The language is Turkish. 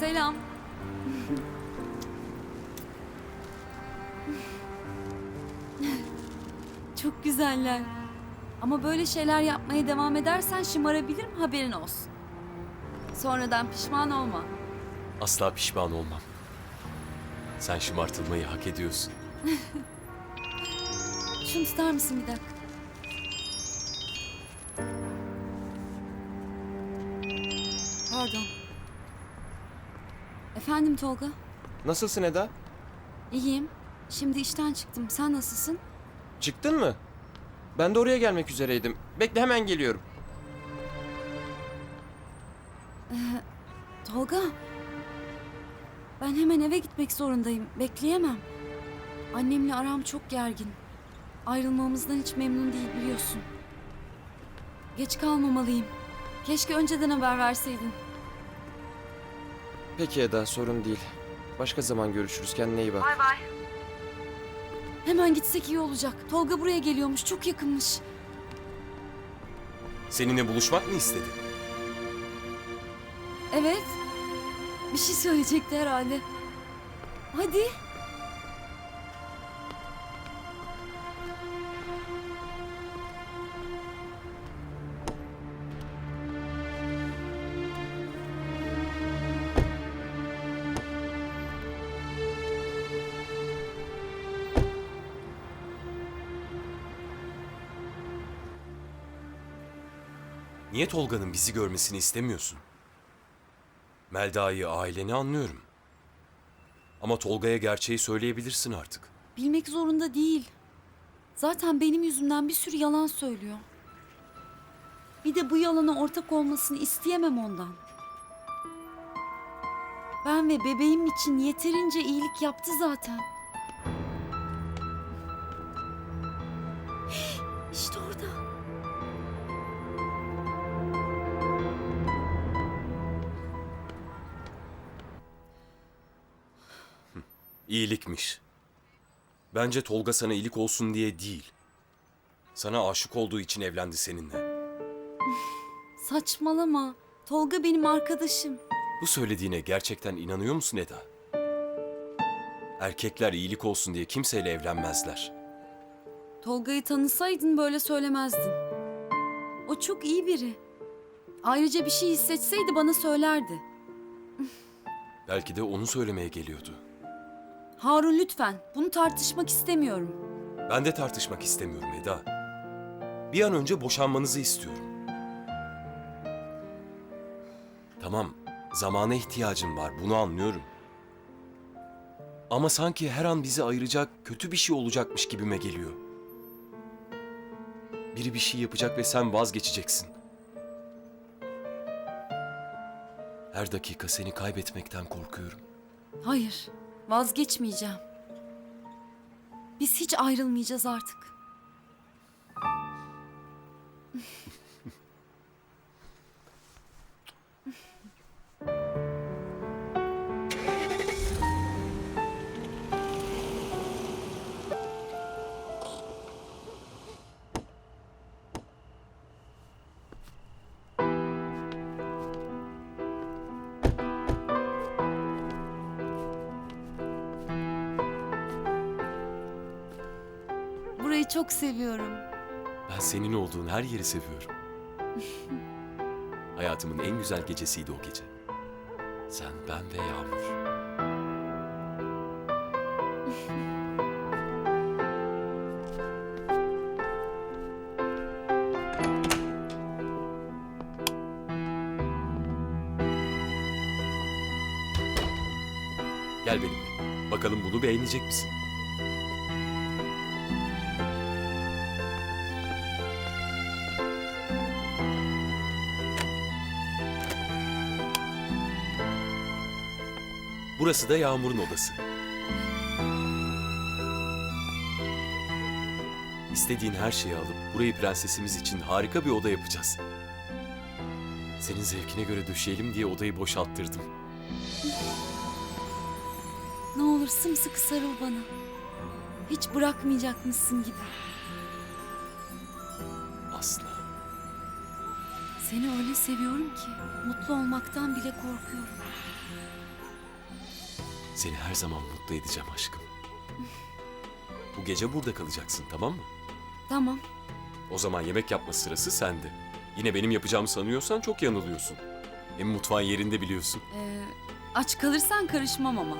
Selam. Çok güzeller. Ama böyle şeyler yapmaya devam edersen şımarabilirim haberin olsun. Sonradan pişman olma. Asla pişman olmam. Sen şımartılmayı hak ediyorsun. Şunu tutar mısın bir dakika? Efendim Tolga? Nasılsın Eda? İyiyim. Şimdi işten çıktım. Sen nasılsın? Çıktın mı? Ben de oraya gelmek üzereydim. Bekle hemen geliyorum. Tolga. Ben hemen eve gitmek zorundayım. Bekleyemem. Annemle aram çok gergin. Ayrılmamızdan hiç memnun değil biliyorsun. Geç kalmamalıyım. Keşke önceden haber verseydin. Peki Eda sorun değil. Başka zaman görüşürüz. Kendine iyi bak. Hemen gitsek iyi olacak. Tolga buraya geliyormuş. Çok yakınmış. Seninle buluşmak mı istedi? Evet. Bir şey söyleyecekti herhalde. Hadi. Niye Tolga'nın bizi görmesini istemiyorsun? Melda'yı, aileni anlıyorum. Ama Tolga'ya gerçeği söyleyebilirsin artık. Bilmek zorunda değil. Zaten benim yüzümden bir sürü yalan söylüyor. Bir de bu yalana ortak olmasını isteyemem ondan. Ben ve bebeğim için yeterince iyilik yaptı zaten. İyilikmiş. Bence Tolga sana iyilik olsun diye değil. Sana aşık olduğu için evlendi seninle. Saçmalama. Tolga benim arkadaşım. Bu söylediğine gerçekten inanıyor musun Eda? Erkekler iyilik olsun diye kimseyle evlenmezler. Tolga'yı tanısaydın böyle söylemezdin. O çok iyi biri. Ayrıca bir şey hissetseydi bana söylerdi. Belki de onu söylemeye geliyordu. Harun lütfen. Bunu tartışmak istemiyorum. Ben de tartışmak istemiyorum Eda. Bir an önce boşanmanızı istiyorum. Tamam, zamana ihtiyacım var, bunu anlıyorum. Ama sanki her an bizi ayıracak kötü bir şey olacakmış gibime geliyor. Biri bir şey yapacak ve sen vazgeçeceksin. Her dakika seni kaybetmekten korkuyorum. Hayır, vazgeçmeyeceğim. Biz hiç ayrılmayacağız artık. Çok seviyorum. Ben senin olduğun her yeri seviyorum. Hayatımın en güzel gecesiydi o gece. Sen, ben ve Yağmur. Gel benimle. Bakalım bunu beğenecek misin? Burası da Yağmur'un odası. İstediğin her şeyi alıp burayı prensesimiz için harika bir oda yapacağız. Senin zevkine göre döşeyelim diye odayı boşalttırdım. Ne olur sımsıkı sarıl bana. Hiç bırakmayacakmışsın gibi. Asla. Seni öyle seviyorum ki mutlu olmaktan bile korkuyorum. Seni her zaman mutlu edeceğim aşkım. Bu gece burada kalacaksın tamam mı? Tamam. O zaman yemek yapma sırası sende. Yine benim yapacağımı sanıyorsan çok yanılıyorsun. Hem mutfağın yerinde biliyorsun. Ee, aç kalırsan karışmam ama.